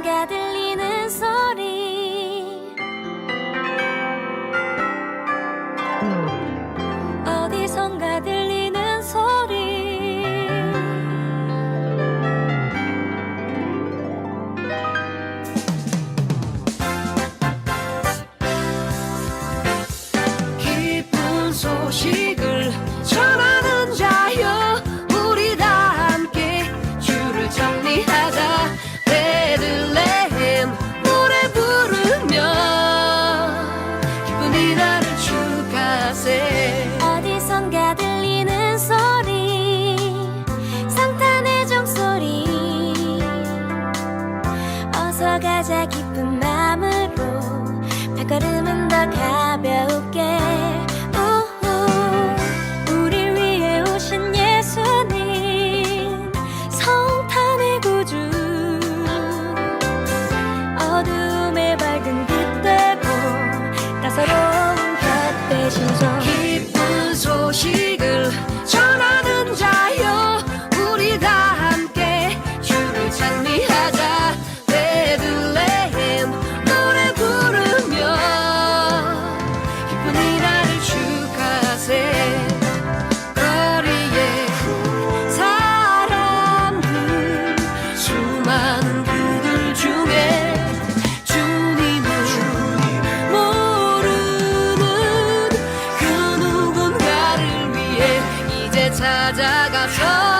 어디선가 들리는 소리. 어디선가 들리는 소리. 기쁜 소식을 전하는 자여 우리 다 함께 주를 정리하자 웃어가자 깊은 마음으로 발걸음은 더 가볍게 찾아가서